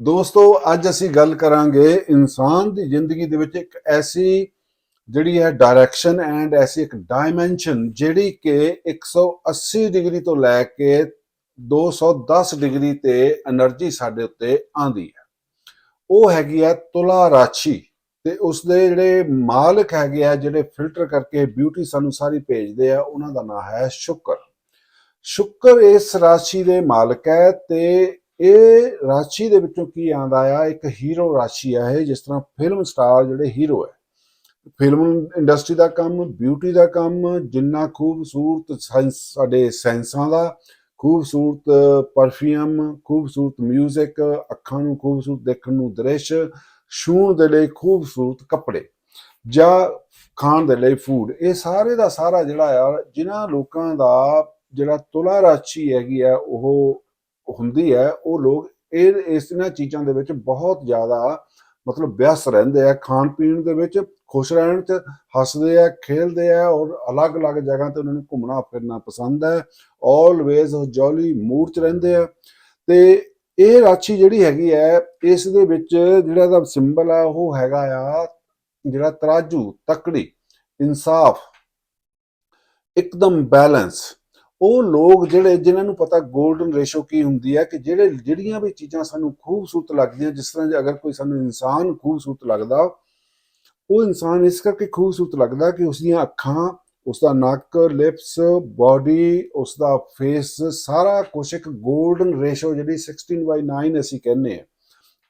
ਦੋਸਤੋ, ਅੱਜ ਅਸੀਂ ਗੱਲ ਕਰਾਂਗੇ ਇਨਸਾਨ ਦੀ ਜ਼ਿੰਦਗੀ ਦੇ ਵਿੱਚ ਇੱਕ ਐਸੀ ਜਿਹੜੀ ਹੈ ਡਾਇਰੈਕਸ਼ਨ ਐਂਡ ਐਸੀ ਇੱਕ ਡਾਈਮੈਂਸ਼ਨ ਜਿਹੜੀ ਕਿ 180 ਡਿਗਰੀ ਤੋਂ ਲੈ ਕੇ 210 ਡਿਗਰੀ ਤੇ એનર્ਜੀ ਸਾਡੇ ਉੱਤੇ ਆਂਦੀ ਹੈ। ਉਹ ਹੈਗੀ ਹੈ ਤੁਲਾ ਰਾਸ਼ੀ ਤੇ ਉਸ ਦੇ ਜਿਹੜੇ ਮਾਲਕ ਹੈਗੇ ਆ, ਜਿਹੜੇ ਫਿਲਟਰ ਕਰਕੇ ਬਿਊਟੀ ਸਾਨੂੰ ਸਾਰੀ ਭੇਜਦੇ ਆ, ਉਹਨਾਂ ਦਾ ਨਾਮ ਹੈ ਸ਼ੁਕਰ। ਸ਼ੁਕਰ ਇਸ ਰਾਸ਼ੀ ਦੇ ਮਾਲਕ ਹੈ ਤੇ ਇਹ ਰਾਸ਼ੀ ਦੇ ਵਿੱਚੋਂ ਕੀ ਆਂਦਾ ਆ? ਇੱਕ ਹੀਰੋ ਰਾਸ਼ੀ ਆ ਇਹ, ਜਿਸ ਤਰ੍ਹਾਂ ਫਿਲਮ ਸਟਾਰ ਜਿਹੜੇ ਹੀਰੋ ਹੈ ਫਿਲਮ ਇੰਡਸਟਰੀ ਦਾ ਕੰਮ ਬਿਊਟੀ ਦਾ ਕੰਮ, ਜਿੰਨਾ ਖੂਬਸੂਰਤ ਸਾਇੰਸ ਸਾਡੇ ਸੈਂਸਾਂ ਦਾ, ਖੂਬਸੂਰਤ ਪਰਫਿਊਮ ਖੂਬਸੂਰਤ 뮤직 ਅੱਖਾਂ ਨੂੰ ਖੂਬਸੂਰਤ ਦੇਖਣ ਨੂੰ ਦ੍ਰਿਸ਼, ਛੂਹਣ ਦੇ ਲਈ ਖੂਬਸੂਰਤ ਕੱਪੜੇ, ਜਾਂ ਖਾਣ ਦੇ ਲਈ ਫੂਡ ਇਹ ਸਾਰੇ ਦਾ ਸਾਰਾ ਜਿਹੜਾ ਆ, ਜਿਨ੍ਹਾਂ ਲੋਕਾਂ ਦਾ ਜਿਹੜਾ ਤੁਲਾ ਰਾਸ਼ੀ ਹੈਗੀ ਆ, ਉਹ ਹੁੰਦੀ ਹੈ, ਉਹ ਲੋਕ ਇਹ, ਇਸ ਇਹਨਾਂ ਚੀਜ਼ਾਂ ਦੇ ਵਿੱਚ ਬਹੁਤ ਜ਼ਿਆਦਾ ਮਤਲਬ ਵਿਅਸਤ ਰਹਿੰਦੇ ਆ। ਖਾਣ ਪੀਣ ਦੇ ਵਿੱਚ ਖੁਸ਼ ਰਹਿਣ ਚ ਹੱਸਦੇ ਆ, ਖੇਲਦੇ ਆ ਔਰ ਅਲੱਗ-ਅਲੱਗ ਜਗ੍ਹਾ ਤੇ ਉਹਨਾਂ ਨੂੰ ਘੁੰਮਣਾ ਫਿਰਨਾ ਪਸੰਦ ਹੈ। ਆਲਵੇਜ਼ ਜੌਲੀ ਮੂਡ ਚ ਰਹਿੰਦੇ ਆ। ਤੇ ਇਹ ਰਾਸ਼ੀ ਜਿਹੜੀ ਹੈਗੀ ਹੈ, ਇਸ ਦੇ ਵਿੱਚ ਜਿਹੜਾ ਦਾ ਸਿੰਬਲ ਆ, ਉਹ ਹੈਗਾ ਆ ਜਿਹੜਾ ਤਰਾਜੂ, ਤਕੜੀ, ਇਨਸਾਫ, ਇੱਕਦਮ ਬੈਲੈਂਸ ਉਹ ਲੋਕ ਜਿਹੜੇ, ਜਿਨ੍ਹਾਂ ਨੂੰ ਪਤਾ 골ਡਨ ਰੇਸ਼ੋ ਕੀ ਹੁੰਦੀ ਹੈ, ਕਿ ਜਿਹੜੇ, ਜਿਹੜੀਆਂ ਵੀ ਚੀਜ਼ਾਂ ਸਾਨੂੰ ਖੂਬਸੂਰਤ ਲੱਗਦੀਆਂ, ਜਿਸ ਤਰ੍ਹਾਂ ਜੇ ਅਗਰ ਕੋਈ ਸਾਨੂੰ ਇਨਸਾਨ ਖੂਬਸੂਰਤ ਲੱਗਦਾ, ਉਹ ਇਨਸਾਨ ਇਸ ਕਰਕੇ ਖੂਬਸੂਰਤ ਲੱਗਦਾ ਕਿ ਉਸ ਦੀਆਂ ਅੱਖਾਂ ਉਸ ਦਾ ਨੱਕ ਲਿਪਸ ਬਾਡੀ ਉਸ ਦਾ ਫੇਸ ਸਾਰਾ ਕੁਝ ਇੱਕ 골ਡਨ ਰੇਸ਼ੋ ਜਿਹੜੀ 16/9 ਅਸੀਂ ਕਹਿੰਦੇ ਆ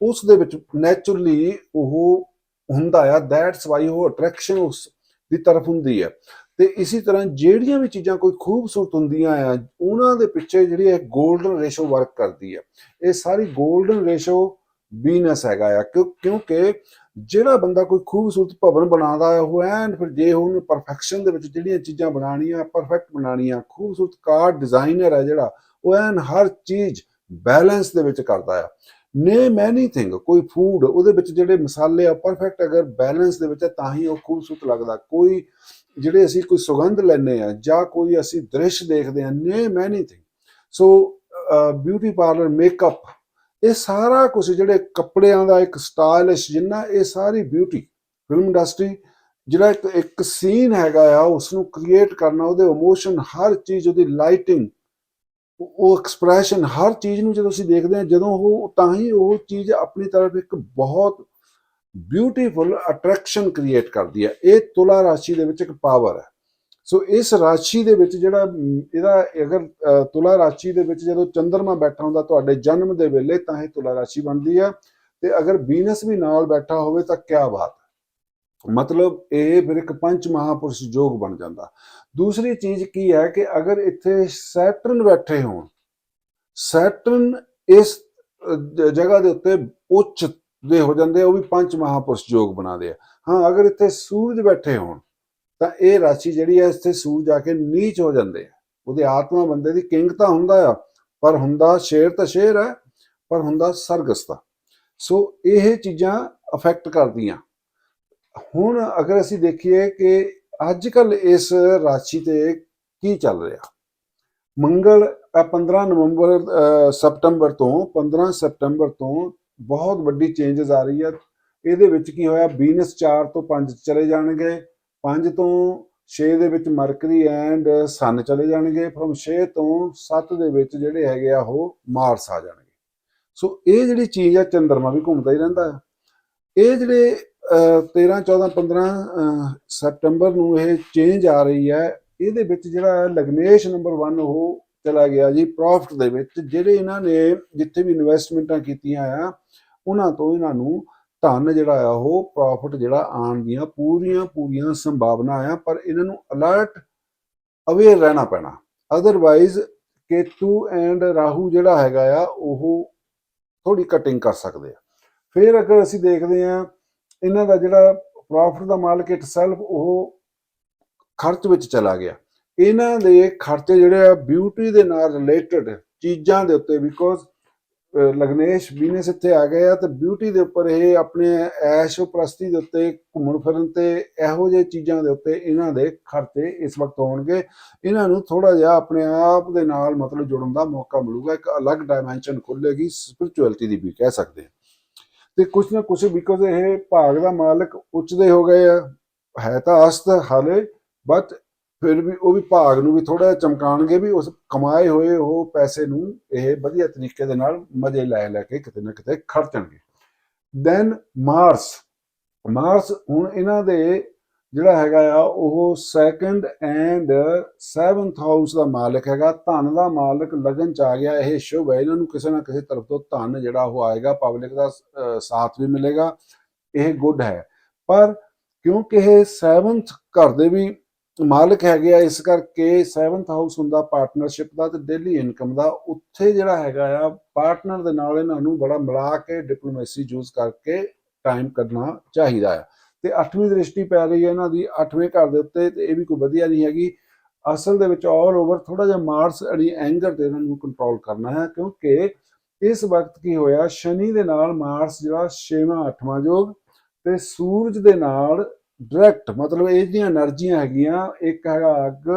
ਉਸ ਦੇ ਵਿੱਚ ਨੇਚਰਲੀ ਉਹ ਹੁੰਦਾ ਆ ਦੈਟਸ ਵਾਈ ਉਹ ਅਟਰੈਕਸ਼ਨ ਉਸ ਦੀ ਤਰਫ ਹੁੰਦੀ ਹੈ। ਤੇ ਇਸੇ ਤਰ੍ਹਾਂ ਜਿਹੜੀਆਂ ਵੀ ਚੀਜ਼ਾਂ ਕੋਈ ਖੂਬਸੂਰਤ ਹੁੰਦੀਆਂ ਆ, ਉਹਨਾਂ ਦੇ ਪਿੱਛੇ ਜਿਹੜੀ ਇਹ 골ਡਨ ਰੇਸ਼ੋ ਵਰਕ ਕਰਦੀ ਹੈ ਇਹ ਸਾਰੀ 골ਡਨ ਰੇਸ਼ੋ ਵੀਨਸ ਹੈਗਾ ਆ, ਕਿਉਂ- ਕਿਉਂਕਿ ਜਿਹੜਾ ਬੰਦਾ ਕੋਈ ਖੂਬਸੂਰਤ ਭਵਨ ਬਣਾਉਂਦਾ ਹੈ ਉਹ ਐਨ ਫਿਰ ਜੇ ਉਹਨੂੰ ਪਰਫੈਕਸ਼ਨ ਦੇ ਵਿੱਚ ਜਿਹੜੀਆਂ ਚੀਜ਼ਾਂ ਬਣਾਉਣੀਆਂ ਪਰਫੈਕਟ ਬਣਾਉਣੀਆਂ, ਖੂਬਸੂਰਤ ਕਾਰ ਡਿਜ਼ਾਈਨਰ ਹੈ ਜਿਹੜਾ, ਉਹ ਐਨ ਹਰ ਚੀਜ਼ ਬੈਲੈਂਸ ਦੇ ਵਿੱਚ ਕਰਦਾ ਆ। ਨੇ ਮੈਨੀ ਥਿੰਗ ਕੋਈ ਫੂਡ ਉਹਦੇ ਵਿੱਚ ਜਿਹੜੇ ਮਸਾਲੇ ਆ ਪਰਫੈਕਟ ਅਗਰ ਬੈਲੈਂਸ ਦੇ ਵਿੱਚ ਤਾਂ ਹੀ ਉਹ ਖੂਬਸੂਰਤ ਲੱਗਦਾ। ਕੋਈ ਜਿਹੜੇ ਅਸੀਂ ਕੋਈ ਸੁਗੰਧ ਲੈਨੇ ਆ ਜਾਂ ਕੋਈ ਅਸੀਂ ਦ੍ਰਿਸ਼ ਦੇਖਦੇ ਆ name anything so beauty parlour makeup ਇਹ ਸਾਰਾ ਕੁਝ ਜਿਹੜੇ ਕੱਪੜਿਆਂ ਦਾ ਇੱਕ ਸਟਾਈਲਿਸ਼ ਜਿੰਨਾ, ਇਹ ਸਾਰੀ ਬਿਊਟੀ ਫਿਲਮ ਇੰਡਸਟਰੀ ਜਿਹੜਾ ਇੱਕ ਇੱਕ ਸੀਨ ਹੈਗਾ ਆ ਉਸ ਨੂੰ ਕ੍ਰੀਏਟ ਕਰਨਾ, ਉਹਦੇ ਇਮੋਸ਼ਨ ਹਰ ਚੀਜ਼, ਉਹਦੀ ਲਾਈਟਿੰਗ ਉਹ ਐਕਸਪ੍ਰੈਸ਼ਨ ਹਰ ਚੀਜ਼ ਨੂੰ ਜਦੋਂ ਅਸੀਂ ਦੇਖਦੇ ਹਾਂ, ਜਦੋਂ ਉਹ ਤਾਂ ਹੀ ਉਹ ਚੀਜ਼ ਆਪਣੀ ਤਰਫ ਇੱਕ ਬਹੁਤ ਬਿਊਟੀਫੁਲ ਅਟਰੈਕਸ਼ਨ ਕ੍ਰੀਏਟ ਕਰਦੀ ਹੈ। ਇਹ ਤੁਲਾ ਰਾਸ਼ੀ ਦੇ ਵਿੱਚ ਇੱਕ ਪਾਵਰ ਹੈ। ਸੋ ਇਸ ਰਾਸ਼ੀ ਦੇ ਵਿੱਚ ਜਿਹੜਾ ਇਹਦਾ ਅਗਰ ਤੁਲਾ ਰਾਸ਼ੀ ਦੇ ਵਿੱਚ ਜਦੋਂ ਚੰਦਰਮਾ ਬੈਠਾ ਹੁੰਦਾ ਤੁਹਾਡੇ ਜਨਮ ਦੇ ਵੇਲੇ, ਤਾਂ ਇਹ ਤੁਲਾ ਰਾਸ਼ੀ ਬਣਦੀ ਹੈ। ਤੇ ਅਗਰ ਵੀਨਸ ਵੀ ਨਾਲ ਬੈਠਾ ਹੋਵੇ, ਤਾਂ ਕੀ ਬਾਤ ਮਤਲਬ ਇਹ ਫਿਰ ਇੱਕ ਪੰਚ ਮਹਾਪੁਰਸ਼ ਯੋਗ ਬਣ ਜਾਂਦਾ। ਦੂਸਰੀ ਚੀਜ਼ ਕੀ ਹੈ ਕਿ ਅਗਰ ਇੱਥੇ ਸੈਟਰਨ ਬੈਠੇ ਹੋਣ, ਸੈਟਰਨ ਇਸ ਜਗ੍ਹਾ ਦੇ ਉੱਤੇ ਉੱਚ ਦੇ ਹੋ ਜਾਂਦੇ ਆ, ਉਹ ਵੀ ਪੰਜ ਮਹਾਪੁਰਸ਼ ਯੋਗ ਬਣਾਦੇ ਆ। ਹਾਂ ਅਗਰ ਇੱਥੇ ਸੂਰਜ ਬੈਠੇ ਹੋਣ ਤਾਂ ਇਹ ਰਾਸ਼ੀ ਜਿਹੜੀ ਹੈ ਇੱਥੇ ਸੂਰਜ ਆ ਕੇ ਨੀਚ ਹੋ ਜਾਂਦੇ ਆ। ਉਹਦੇ ਆਤਮਾ ਬੰਦੇ ਦੀ ਕਿੰਗ ਤਾਂ ਹੁੰਦਾ ਆ ਪਰ ਹੁੰਦਾ ਸ਼ੇਰ ਤਾਂ ਸ਼ੇਰ ਹੈ ਪਰ ਹੁੰਦਾ ਸਰਗਸਤਾ ਸੋ ਇਹ ਚੀਜ਼ਾਂ ਅਫੈਕਟ ਕਰਦੀਆਂ। ਹੁਣ ਅਗਰ ਅਸੀਂ ਦੇਖੀਏ ਕਿ ਅੱਜ ਕੱਲ ਇਸ ਰਾਸ਼ੀ ਤੇ ਕੀ ਚੱਲ ਰਿਹਾ? ਮੰਗਲ ਅ, 15 ਨਵੰਬਰ ਅ, ਸਪਟੰਬਰ ਤੋਂ 15 ਸਪਟੰਬਰ ਤੋਂ ਬਹੁਤ ਵੱਡੀ ਚੇਂਜਸ ਆ ਰਹੀ ਹੈ। ਇਹਦੇ ਵਿੱਚ ਕੀ ਹੋਇਆ? ਵੀਨਸ 4 ਤੋਂ 5 ਚਲੇ ਜਾਣਗੇ। 5 ਤੋਂ 6 ਦੇ ਵਿੱਚ ਮਰਕਰੀ ਐਂਡ ਸਨ ਚਲੇ ਜਾਣਗੇ। ਫਰਮ 6 ਤੋਂ 7 ਦੇ ਵਿੱਚ ਜਿਹੜੇ ਹੈਗੇ ਆ ਉਹ ਮਾਰਸ ਆ ਜਾਣਗੇ। ਸੋ ਇਹ ਜਿਹੜੀ ਚੀਜ਼ ਆ ਚੰਦਰਮਾ ਵੀ ਘੁੰਮਦਾ ਹੀ ਰਹਿੰਦਾ ਇਹ ਜਿਹੜੇ ਅਹ, 13 14 15 ਸਤੰਬਰ ਨੂੰ ਇਹ ਚੇਂਜ ਆ ਰਹੀ ਹੈ। ਇਹਦੇ ਵਿੱਚ ਜਿਹੜਾ ਲਗਨੇਸ਼ ਨੰਬਰ 1 ਉਹ ਚਲਾ ਗਿਆ ਜੀ ਪ੍ਰੋਫਿਟ ਦੇ ਵਿੱਚ, ਜਿਹੜੇ ਇਹਨਾਂ ਨੇ ਜਿੱਥੇ ਵੀ ਇਨਵੈਸਟਮੈਂਟਾਂ ਕੀਤੀਆਂ ਆ, ਉਹਨਾਂ ਤੋਂ ਇਹਨਾਂ ਨੂੰ ਧਨ ਜਿਹੜਾ ਆ ਉਹ ਪ੍ਰੋਫਿਟ ਜਿਹੜਾ ਆਉਣ ਦੀਆਂ ਪੂਰੀਆਂ ਪੂਰੀਆਂ ਸੰਭਾਵਨਾ ਆ, ਪਰ ਇਹਨਾਂ ਨੂੰ ਅਲਰਟ ਅਵੇਅਰ ਰਹਿਣਾ ਪੈਣਾ। ਅਦਰਵਾਈਜ਼ ਕੇਤੂ ਐਂਡ ਰਾਹੂ ਜਿਹੜਾ ਹੈਗਾ ਆ, ਉਹ ਥੋੜੀ ਕਟਿੰਗ ਕਰ ਸਕਦੇ ਆ। ਫਿਰ ਅਗਰ ਅਸੀਂ ਦੇਖਦੇ ਆ, ਇਹਨਾਂ ਦਾ ਜਿਹੜਾ ਪ੍ਰੋਫਿਟ ਦਾ ਮਾਲਕ ਇਟਸੈਲਫ ਉਹ ਖਰਚ ਵਿੱਚ ਚਲਾ ਗਿਆ। ਇਹਨਾਂ ਦੇ ਖਰਚੇ ਜਿਹੜੇ ਆ ਬਿਊਟੀ ਦੇ ਨਾਲ ਰਿਲੇਟਡ ਚੀਜ਼ਾਂ ਦੇ ਉੱਤੇ ਬਿਕੋਜ਼ ਲਗਨੇਸ਼ ਵੀਨਸ ਇੱਥੇ ਆ ਗਏ ਆ ਤੇ ਬਿਊਟੀ ਦੇ ਉੱਪਰ ਇਹ ਆਪਣੇ ਐਸ਼ੋ ਪ੍ਰਸਤੀ ਦੇ ਉੱਤੇ ਘੁੰਮਣ ਫਿਰਨ ਤੇ ਇਹੋ ਜਿਹੇ ਚੀਜ਼ਾਂ ਦੇ ਉੱਤੇ ਇਹਨਾਂ ਦੇ ਖਰਚੇ ਇਸ ਵਕਤ ਹੋਣਗੇ। ਇਹਨਾਂ ਨੂੰ ਥੋੜਾ ਜਿਹਾ ਆਪਣੇ ਆਪ ਦੇ ਨਾਲ ਮਤਲਬ ਜੁੜਨ ਦਾ ਮੌਕਾ ਮਿਲੂਗਾ, ਇੱਕ ਅਲੱਗ ਡਾਈਮੈਂਸ਼ਨ ਖੁੱਲੇਗੀ ਸਪਿਰਚੁਅਲਿਟੀ ਦੀ ਵੀ ਕਹਿ ਸਕਦੇ ਹਾਂ। ਤੇ ਕੁਛ ਨਾ ਕੁਛ ਬਿਕੋਜ਼ ਇਹ ਭਾਗ ਦਾ ਮਾਲਕ ਉੱਚਦੇ ਹੋ ਗਏ ਆ, ਹੈ ਤਾਂ ਅਸਤ ਹਾਲੇ ਬਟ ਫਿਰ ਵੀ ਉਹ ਵਿਭਾਗ ਨੂੰ ਵੀ ਥੋੜਾ ਚਮਕਾਣਗੇ ਵੀ ਉਸ ਕਮਾਏ ਹੋਏ ਉਹ ਪੈਸੇ ਨੂੰ ਇਹ ਵਧੀਆ ਤਰੀਕੇ ਦੇ ਨਾਲ ਮਜ਼ੇ ਲੈ ਲੈ ਕੇ ਕਿਤੇ ਨਾ ਕਿਤੇ ਖਰਚਣਗੇ ਦੈਨ ਮਾਰਸ ਮਾਰਸ ਹੁਣ ਇਹਨਾਂ ਦੇ ਜਿਹੜਾ ਹੈਗਾ ਆ ਉਹ ਸੈਕੰਡ ਐਂਡ 7th ਹਾਊਸ ਦਾ ਮਾਲਕ ਹੈਗਾ, ਧਨ ਦਾ ਮਾਲਕ ਲਗਨ ਚ ਆ ਗਿਆ, ਇਹ ਸ਼ੁਭ ਹੈ, ਇਹਨਾਂ ਨੂੰ ਕਿਸੇ ਨਾ ਕਿਸੇ ਤਰਫ ਤੋਂ ਧਨ ਜਿਹੜਾ ਉਹ ਆਏਗਾ ਪਬਲਿਕ ਦਾ ਸਾਥ ਵੀ ਮਿਲੇਗਾ, ਇਹ ਗੁੱਡ ਹੈ। ਪਰ ਕਿਉਂਕਿ ਇਹ 7th ਘਰ ਦੇ ਵੀ ਮਾਲਕ ਹੈਗੇ ਆ, ਇਸ ਕਰਕੇ 7th ਹਾਊਸ ਹੁੰਦਾ ਪਾਰਟਨਰਸ਼ਿਪ ਦਾ ਤੇ ਡੇਲੀ ਇਨਕਮ ਦਾ। ਉੱਥੇ ਜਿਹੜਾ ਹੈਗਾ ਆ ਪਾਰਟਨਰ ਦੇ ਨਾਲ ਇਹਨਾਂ ਨੂੰ ਬੜਾ ਮਿਲਾ ਕੇ ਡਿਪਲੋਮੇਸੀ ਯੂਜ਼ ਕਰਕੇ ਟਾਈਮ ਕੱਢਣਾ ਚਾਹੀਦਾ ਆ। ਤੇ 8ਵੀਂ ਦ੍ਰਿਸ਼ਟੀ ਪੈ ਰਹੀ ਹੈ ਇਹਨਾਂ ਦੀ 8ਵੇਂ ਘਰ ਦੇ ਉੱਤੇ ਤੇ ਇਹ ਵੀ ਕੋਈ ਵਧੀਆ ਨਹੀਂ ਹੈਗੀ। ਅਸਲ ਦੇ ਵਿੱਚ ਆਲ ਓਵਰ ਥੋੜਾ ਜਿਹਾ ਮਾਰਸ ਅੜੀ ਐਂਗਰ ਤੇ ਇਹਨਾਂ ਨੂੰ ਕੰਟਰੋਲ ਕਰਨਾ ਹੈ, ਕਿਉਂਕਿ ਇਸ ਵਕਤ ਕੀ ਹੋਇਆ, ਸ਼ਨੀ ਦੇ ਨਾਲ ਮਾਰਸ ਜਿਹੜਾ 6ਵਾਂ 8ਵਾਂ ਜੋਗ ਤੇ ਸੂਰਜ ਦੇ ਨਾਲ ਡਾਇਰੈਕਟ ਮਤਲਬ ਇਹ ਜਿਹੜੀਆਂ એનર્ਜੀਆਂ ਹੈਗੀਆਂ, ਇੱਕ ਹੈਗਾ ਅੱਗ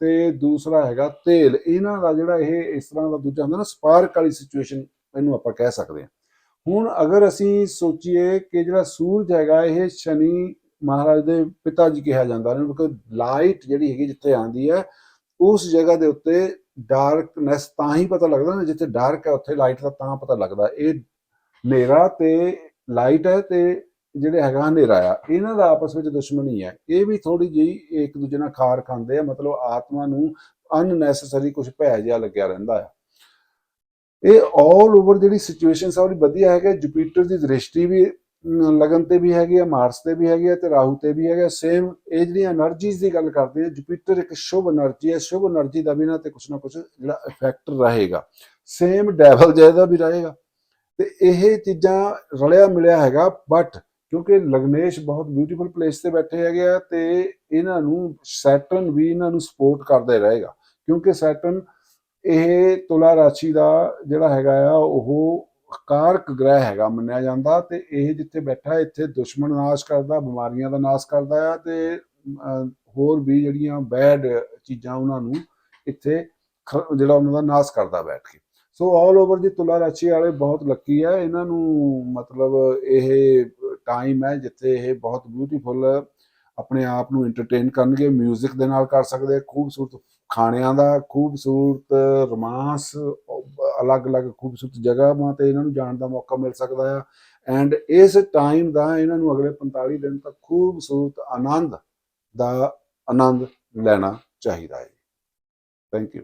ਤੇ ਦੂਸਰਾ ਹੈਗਾ ਤੇਲ। ਇਹਨਾਂ ਦਾ ਜਿਹੜਾ ਇਹ ਇਸ ਤਰ੍ਹਾਂ ਦਾ ਦੂਜਾ ਹੁੰਦਾ ਨਾ ਸਪਾਰਕ ਵਾਲੀ ਸਿਚੁਏਸ਼ਨ, ਇਹਨੂੰ ਆਪਾਂ ਕਹਿ ਸਕਦੇ ਹਾਂ। ਹੁਣ ਅਗਰ ਅਸੀਂ ਸੋਚੀਏ ਕਿ ਜਿਹੜਾ ਸੂਰਜ ਹੈਗਾ, ਇਹ ਸ਼ਨੀ ਮਹਾਰਾਜ ਦੇ ਪਿਤਾ ਜੀ ਕਿਹਾ ਜਾਂਦਾ। ਇਹਨਾਂ ਨੂੰ ਲਾਈਟ ਜਿਹੜੀ ਹੈਗੀ ਜਿੱਥੇ ਆਉਂਦੀ ਹੈ, ਉਸ ਜਗ੍ਹਾ ਦੇ ਉੱਤੇ ਡਾਰਕਨੈਸ ਤਾਂ ਹੀ ਪਤਾ ਲੱਗਦਾ ਨਾ, ਜਿੱਥੇ ਡਾਰਕ ਹੈ ਉੱਥੇ ਲਾਈਟ ਦਾ ਤਾਂ ਪਤਾ ਲੱਗਦਾ। ਇਹ ਹਨੇਰਾ ਤੇ ਲਾਈਟ ਹੈ ਤੇ ਜਿਹੜੇ ਹੈਗਾ ਹਨੇਰਾ ਆ, ਇਹਨਾਂ ਦਾ ਆਪਸ ਵਿੱਚ ਦੁਸ਼ਮਣੀ ਹੈ ਇਹ ਵੀ ਥੋੜੀ ਜਿਹੀ ਇੱਕ ਦੂਜੇ ਨਾਲ ਖਾਰ ਖਾਂਦੇ ਆ, ਮਤਲਬ ਆਤਮਾ ਨੂੰ ਅਨਨੈਸੈਸਰੀ ਕੁਝ ਭੈ ਜਿਹਾ ਲੱਗਿਆ ਰਹਿੰਦਾ ਆ। ਇਹ ਆਲ ਓਵਰ ਜਿਹੜੀ ਸਿਚੁਏਸ਼ਨ ਸਾਰੀ ਵਧੀਆ ਹੈਗਾ ਜੁਪੀਟਰ ਦੀ ਦ੍ਰਿਸ਼ਟੀ ਵੀ ਲਗਨ ਤੇ ਵੀ ਹੈਗੀ ਆ ਮਾਰਸ ਤੇ ਵੀ ਹੈਗੀ ਆ ਤੇ ਰਾਹੂ ਤੇ ਵੀ ਹੈਗਾ। ਸੇਮ ਇਹ ਜਿਹੜੀਆਂ એનર્ਜੀਜ਼ ਦੀ ਗੱਲ ਕਰਦੇ ਆ ਜੁਪੀਟਰ ਇੱਕ ਸ਼ੁਭ એનર્ਜੀ ਹੈ ਸ਼ੁਭ એનર્ਜੀ ਦਾ ਵੀ ਨਾ ਤੇ ਕੁਛ ਨਾ ਕੁਛ ਜਿਹੜਾ ਇਫੈਕਟ ਰਹੇਗਾ। ਸੇਮ ਡੈਵਲ ਜਿਹਦਾ ਵੀ ਰਹੇਗਾ। ਤੇ ਇਹ ਚੀਜ਼ਾਂ ਰਲਿਆ ਮਿਲਿਆ ਹੈਗਾ ਬਟ ਕਿਉਂਕਿ ਲਗਨੇਸ਼ ਬਹੁਤ ਬਿਊਟੀਫੁਲ ਪਲੇਸ ਤੇ ਬੈਠੇ ਹੈਗੇ ਆ ਤੇ ਇਹਨਾਂ ਨੂੰ ਸੈਟਰਨ ਵੀ ਇਹਨਾਂ ਨੂੰ ਸਪੋਰਟ ਕਰਦਾ ਰਹੇਗਾ। ਕਿਉਂਕਿ ਸੈਟਰਨ ਇਹ ਤੁਲਾ ਰਾਸ਼ੀ ਦਾ ਜਿਹੜਾ ਹੈਗਾ ਆ, ਉਹ ਕਾਰਕ ਗ੍ਰਹਿ ਹੈਗਾ ਮੰਨਿਆ ਜਾਂਦਾ ਤੇ ਇਹ ਜਿੱਥੇ ਬੈਠਾ ਇੱਥੇ ਦੁਸ਼ਮਣ ਨਾਸ਼ ਕਰਦਾ, ਬਿਮਾਰੀਆਂ ਦਾ ਨਾਸ਼ ਕਰਦਾ ਆ ਤੇ ਹੋਰ ਵੀ ਜਿਹੜੀਆਂ ਬੈਡ ਚੀਜ਼ਾਂ ਉਹਨਾਂ ਨੂੰ ਇੱਥੇ ਖ- ਜਿਹੜਾ ਉਹਨਾਂ ਦਾ ਨਾਸ਼ ਕਰਦਾ ਬੈਠ ਕੇ। ਸੋ ਆਲ ਓਵਰ ਦੀ ਤੁਲਾ ਰਾਸ਼ੀ ਵਾਲੇ ਬਹੁਤ ਲੱਕੀ ਆ। ਇਹਨਾਂ ਨੂੰ ਮਤਲਬ ਇਹ ਟਾਈਮ ਹੈ ਜਿੱਥੇ ਇਹ ਬਹੁਤ ਬਿਊਟੀਫੁਲ ਆਪਣੇ ਆਪ ਨੂੰ ਐਂਟਰਟੇਨ ਕਰਨਗੇ 뮤직 ਦੇ ਨਾਲ ਕਰ ਸਕਦੇ ਖੂਬਸੂਰਤ ਖਾਣਿਆਂ ਦਾ, ਖੂਬਸੂਰਤ ਰੋਮਾਂਸ ਅਲੱਗ-ਅਲੱਗ ਖੂਬਸੂਰਤ ਜਗ੍ਹਾਵਾਂ ਤੇ ਇਹਨਾਂ ਨੂੰ ਜਾਣ ਦਾ ਮੌਕਾ ਮਿਲ ਸਕਦਾ ਆ। ਐਂਡ ਇਸ ਟਾਈਮ ਦਾ ਇਹਨਾਂ ਨੂੰ ਅਗਲੇ 45 ਦਿਨ ਤੱਕ ਖੂਬਸੂਰਤ ਆਨੰਦ ਦਾ ਆਨੰਦ ਲੈਣਾ ਚਾਹੀਦਾ ਹੈ। Thank you